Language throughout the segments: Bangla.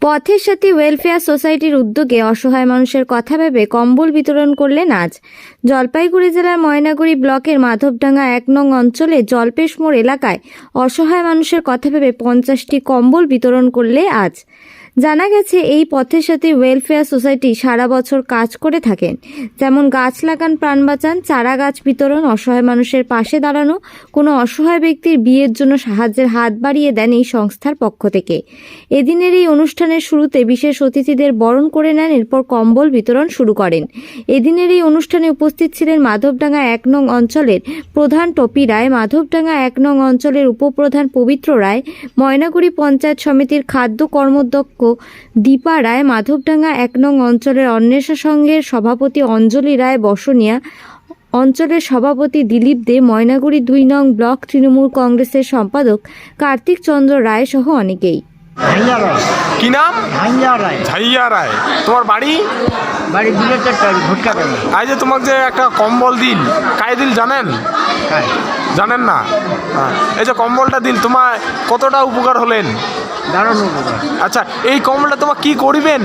পথের সাথী ওয়েলফেয়ার সোসাইটির উদ্যোগে অসহায় মানুষের কথা ভেবে কম্বল বিতরণ করলেন আজ। জলপাইগুড়ি জেলার ময়নাগুড়ি ব্লকের মাধবডাঙ্গা এক নং অঞ্চলে জলপেশ মোড় এলাকায় অসহায় মানুষের কথা ভেবে পঞ্চাশটি কম্বল বিতরণ করলে আজ। জানা গেছে, এই পথের সাথে ওয়েলফেয়ার সোসাইটি সারা বছর কাজ করে থাকেন। যেমন গাছ লাগান, প্রাণ বাঁচান, চারা গাছ বিতরণ, অসহায় মানুষের পাশে দাঁড়ানো, কোনো অসহায় ব্যক্তির বিয়ের জন্য সাহায্যের হাত বাড়িয়ে দেন এই সংস্থার পক্ষ থেকে। এদিনের এই অনুষ্ঠানের শুরুতে বিশেষ অতিথিদের বরণ করে নেন, এরপর কম্বল বিতরণ শুরু করেন। এদিনের এই অনুষ্ঠানে উপস্থিত ছিলেন মাধবডাঙ্গা এক নং অঞ্চলের প্রধান টপি রায়, মাধবডাঙ্গা এক নং অঞ্চলের উপপ্রধান পবিত্র রায়, ময়নাগুড়ি পঞ্চায়েত সমিতির খাদ্য কর্মদক্ষ দীপা রায় মাধবডাঙ্গা এক নং অঞ্চলের অন্বেষা সংঘের সভাপতি অঞ্জলি রায় বসনিয়া অঞ্চলের সভাপতি দিলীপ দে ময়নাগুড়ি দুই নং ব্লক তৃণমূল কংগ্রেসের সম্পাদক কার্তিক চন্দ্র রায় সহ অনেকেই। কি নাম? ঝাইয়া রায়। তোমার বাড়ি? বাড়ি আজ তোমাকে যে একটা কম্বল দিল কায় দিল জানেন? হ্যাঁ জানেন না? হ্যাঁ। এই যে কম্বলটা দিল তোমার কতটা উপকার হলেন? দারুণ উপকার। আচ্ছা এই কম্বলটা তোমার কি করিবেন?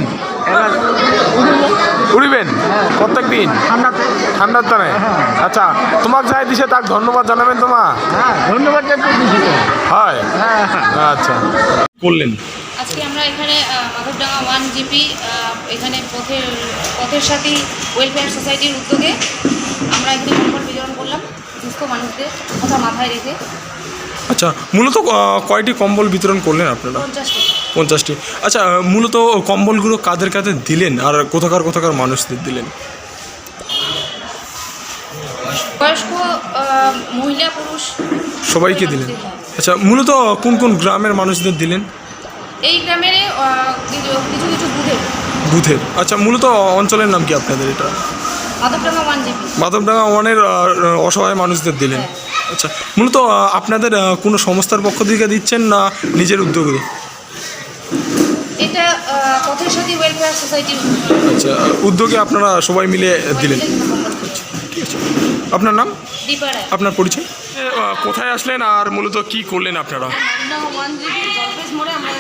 উড়িবেন? প্রত্যেক দিন? ঠান্ডার টানে? আচ্ছা তোমাকে যাই দিছে তাকে ধন্যবাদ জানাবেন তোমার হ্যাঁ ধন্যবাদ। হয় হ্যাঁ? হ্যাঁ। আচ্ছা। করলেন। আজকে আমরা এখানে মাধবডাঙ্গা ওয়ান জিপি এখানে পথের পথের সাথী ওয়েলফেয়ার সোসাইটির উদ্যোগে আমরা এখানে কম্বল বিতরণ করলাম। সুস্থ মানুষদের কথা মাথায় রেখে আচ্ছা মূলত কয়টি কম্বল বিতরণ করলেন আপনারা? পঞ্চাশটি। আচ্ছা মূলত কম্বলগুলো কাদের কাদের দিলেন আর কোথাকার কোথাকার মানুষদের দিলেন? বয়স্ক মহিলা পুরুষ সবাইকে দিলেন। আচ্ছা মূলত কোন কোন গ্রামের মানুষদের দিলেন? এই গ্রামের কিছু কিছু কিছু বুধে বুথের আচ্ছা মূলত অঞ্চলের নাম কি আপনাদের এটা? মাধবডাঙ্গা ওয়ান ওয়ানের অসহায় মানুষদের দিলেন। আচ্ছা মূলত আপনাদের কোনো সংস্থার পক্ষ থেকে দিচ্ছেন না নিজের উদ্যোগে? এটা আহ, ওয়েলফেয়ার সোসাইটির আচ্ছা উদ্যোগে আপনারা সবাই মিলে দিলেন। আপনার নাম? আপনার পরিচয়? কোথায় আসলেন আর মূলত কি করলেন আপনারা? আমরা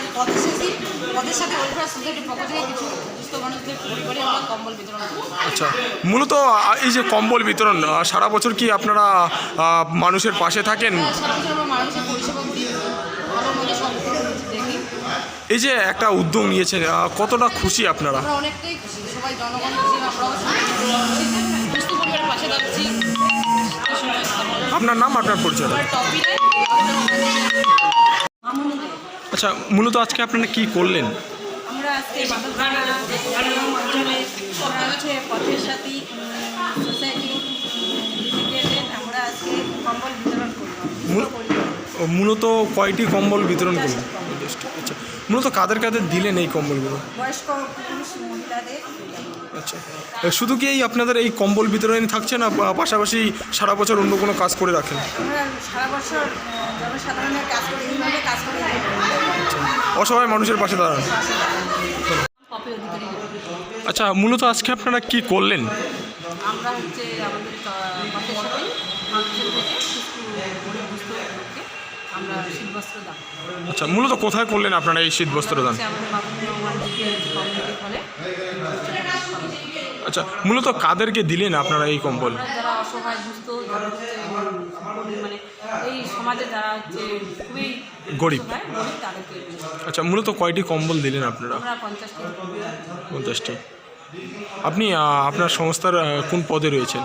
পথের সাথে ওয়েলফেয়ার সোসাইটির পক্ষ থেকে কিছু সুস্থ মানুষদের পরিবারে আমরা কম্বল বিতরণ করি। আচ্ছা মূলত এই যে কম্বল বিতরণ সারা বছর কি আপনারা মানুষের পাশে থাকেন? সারা বছর আমরা মানুষের পরিষেবা করি। ভালো মন্দ সব দেখি। এই যে একটা উদ্যোগ নিয়েছেন কতটা খুশি আপনারা? আমরা অনেকটাই খুশি। সবাই জনগণ খুশি আমরাও সুস্থ পরিবারের পাশে যাচ্ছি আপনার নাম আপনার পরিচয় আচ্ছা মূলত আজকে আপনারা কি করলেন? আজকে বাদরপাড়া অঞ্চলে আমরা পথের সাথী সোসাইটি আমরা আজকে কম্বল বিতরণ করলাম মূলত কয়টি কম্বল বিতরণ। আচ্ছা মূলত কাদের কাদের দিলেন এই কম্বলগুলো? বয়স্ক পুরুষ মহিলাদের। আচ্ছা। শুধু কি এই আপনাদের এই কম্বল বিতরণই থাকছে না পাশাপাশি সারা বছর অন্য কোনো কাজ করে রাখেন? সারা বছর জনসাধারণের কাজ করে এইভাবে কাজ করে অসহায় মানুষের পাশে দাঁড়ান। আচ্ছা মূলত আজকে আপনারা কি করলেন? আমরা হচ্ছে আমাদের আমরা শীতবস্ত্র দান আচ্ছা মূলত কোথায় করলেন আপনারা এই শীত বস্ত্র দান আচ্ছা মূলত কাদেরকে দিলেন আপনারা এই কম্বল? যারা অসহায় দুস্থ যারা হচ্ছে মানে এই সমাজে যারা হচ্ছে খুবই গরিব। তাদেরকে আচ্ছা মূলত কয়টি কম্বল দিলেন আপনারা? পঞ্চাশটি। আপনি আপনার সংস্থার কোন পদে রয়েছেন?